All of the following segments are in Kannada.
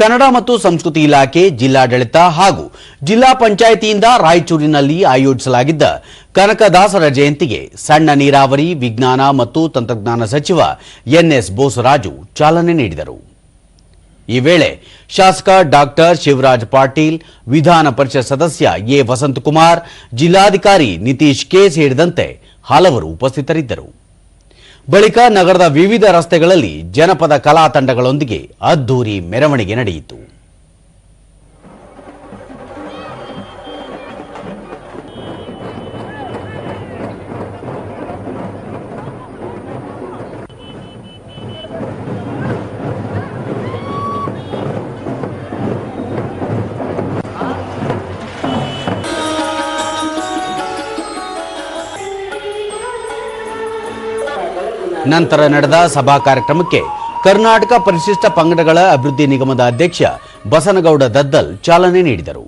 ಕನ್ನಡ ಮತ್ತು ಸಂಸ್ಕೃತಿ ಇಲಾಖೆ, ಜಿಲ್ಲಾಡಳಿತ ಹಾಗೂ ಜಿಲ್ಲಾ ಪಂಚಾಯಿತಿಯಿಂದ ರಾಯಚೂರಿನಲ್ಲಿ ಆಯೋಜಿಸಲಾಗಿದ್ದ ಕನಕದಾಸರ ಜಯಂತಿಗೆ ಸಣ್ಣ ನೀರಾವರಿ, ವಿಜ್ಞಾನ ಮತ್ತು ತಂತ್ರಜ್ಞಾನ ಸಚಿವ ಎನ್ಎಸ್ ಬೋಸರಾಜು ಚಾಲನೆ ನೀಡಿದರು. ಈ ವೇಳೆ ಶಾಸಕ ಡಾಕ್ಟರ್ ಶಿವರಾಜ್ ಪಾಟೀಲ್, ವಿಧಾನ ಪರಿಷತ್ ಸದಸ್ಯ ಎ ವಸಂತಕುಮಾರ್, ಜಿಲ್ಲಾಧಿಕಾರಿ ನಿತೀಶ್ ಕೆ ಸೇರಿದಂತೆ ಹಲವರು ಉಪಸ್ಥಿತರಿದ್ದರು. ಬಳಿಕ ನಗರದ ವಿವಿಧ ರಸ್ತೆಗಳಲ್ಲಿ ಜನಪದ ಕಲಾ ತಂಡಗಳೊಂದಿಗೆ ಅದ್ದೂರಿ ಮೆರವಣಿಗೆ ನಡೆಯಿತು. ನಂತರ ನಡೆದ ಸಭಾ ಕಾರ್ಯಕ್ರಮಕ್ಕೆ ಕರ್ನಾಟಕ ಪರಿಶಿಷ್ಟ ಪಂಗಡಗಳ ಅಭಿವೃದ್ಧಿ ನಿಗಮದ ಅಧ್ಯಕ್ಷ ಬಸನಗೌಡ ದದ್ದಲ್ ಚಾಲನೆ ನೀಡಿದರು.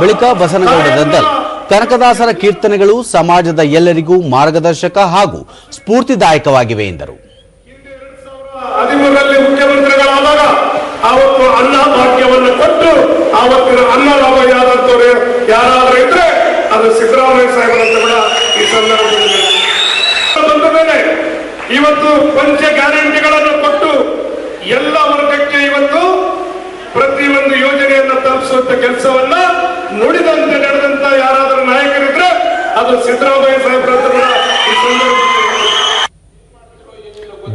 ಬಳಿಕ ಬಸನಗೌಡ ದದ್ದಲ್, ಕನಕದಾಸರ ಕೀರ್ತನೆಗಳು ಸಮಾಜದ ಎಲ್ಲರಿಗೂ ಮಾರ್ಗದರ್ಶಕ ಹಾಗೂ ಸ್ಫೂರ್ತಿದಾಯಕವಾಗಿವೆ ಎಂದರು. ಮುಖ್ಯಮಂತ್ರಿಗಳಾದಾಗ ಅವತ್ತು ಅನ್ನ ಭಾಗ್ಯವನ್ನು ಕೊಟ್ಟು ಅವತ್ತಿನ ಅನ್ನ ಲಾಭ ಯಾದಂತವ್ರು ಯಾರಾದ್ರೂ ಇದ್ರೆ ಅದು ಸಿದ್ದರಾಮಯ್ಯ ಸಾಹೇಬರಂತ ಕೂಡ ಈ ಸಂದರ್ಭದಲ್ಲಿ. ಬಂದ ಮೇಲೆ ಇವತ್ತು ಪಂಚ ಗ್ಯಾರಂಟಿಗಳನ್ನು ಕೊಟ್ಟು ಎಲ್ಲ ವರ್ಗಕ್ಕೆ ಇವತ್ತು ಪ್ರತಿಯೊಂದು ಯೋಜನೆಯನ್ನು ತಲುಪಿಸುವಂತ ಕೆಲಸವನ್ನ ನುಡಿದಂತೆ ನಡೆದಂತ ಯಾರಾದರೂ ನಾಯಕರಿದ್ರೆ ಅದು ಸಿದ್ದರಾಮಯ್ಯ ಸಂದರ್ಭದಲ್ಲಿ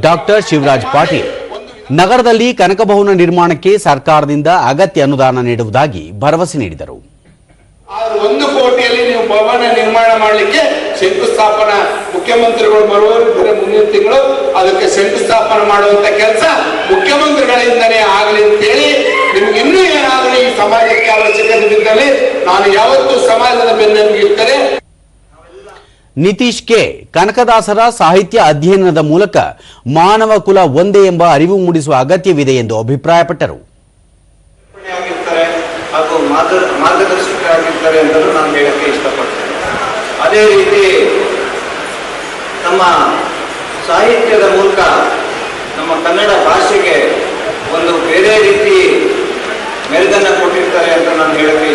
ಡಾಕ್ಟರ್ ಶಿವರಾಜ್ ಪಾಟೀಲ್, ನಗರದಲ್ಲಿ ಕನಕಭವನ ನಿರ್ಮಾಣಕ್ಕೆ ಸರ್ಕಾರದಿಂದ ಅಗತ್ಯ ಅನುದಾನ ನೀಡುವುದಾಗಿ ಭರವಸೆ ನೀಡಿದರು. ಆದ್ರೆ ಒಂದು ಕೋಟಿಯಲ್ಲಿ ನೀವು ಭವನ ನಿರ್ಮಾಣ ಮಾಡಲಿಕ್ಕೆ ಶಂಕುಸ್ಥಾಪನಾ ಮುಖ್ಯಮಂತ್ರಿಗಳು ಬರುವವರಿದ್ದರೆ ಮುಂದಿನ ತಿಂಗಳು ಅದಕ್ಕೆ ಶಂಕುಸ್ಥಾಪನೆ ಮಾಡುವಂತ ಕೆಲಸ ಮುಖ್ಯಮಂತ್ರಿಗಳಿಂದನೇ ಆಗಲಿ ಅಂತ ಹೇಳಿ ನಿಮ್ಗೆ ಇನ್ನೂ ಏನಾದರೂ ಈ ಸಮಾಜಕ್ಕೆ ಅವಶ್ಯಕತೆ ಬಿದ್ದಲ್ಲಿ ನಾನು ಯಾವತ್ತೂ ಸಮಾಜದ ಬೆನ್ನೆಲುಬು ಇರ್ತೇನೆ. ನಿತೀಶ್ ಕೆ. ಕನಕದಾಸರ ಸಾಹಿತ್ಯ ಅಧ್ಯಯನದ ಮೂಲಕ ಮಾನವ ಕುಲ ಒಂದೇ ಎಂಬ ಅರಿವು ಮೂಡಿಸುವ ಅಗತ್ಯವಿದೆ ಎಂದು ಅಭಿಪ್ರಾಯಪಟ್ಟರು. ಮಾರ್ಗ, ಮಾರ್ಗದರ್ಶಕರಾಗಿರ್ತಾರೆ ಅಂತಲೂ ನಾನು ಹೇಳಕ್ಕೆ ಇಷ್ಟಪಡ್ತೇನೆ. ಅದೇ ರೀತಿ ನಮ್ಮ ಸಾಹಿತ್ಯದ ಮೂಲಕ ನಮ್ಮ ಕನ್ನಡ ಭಾಷೆಗೆ ಒಂದು ಬೇರೆ ರೀತಿ ಮೆರುಗನ್ನು ಕೊಟ್ಟಿರ್ತಾರೆ ಅಂತ ನಾನು ಹೇಳಕ್ಕೆ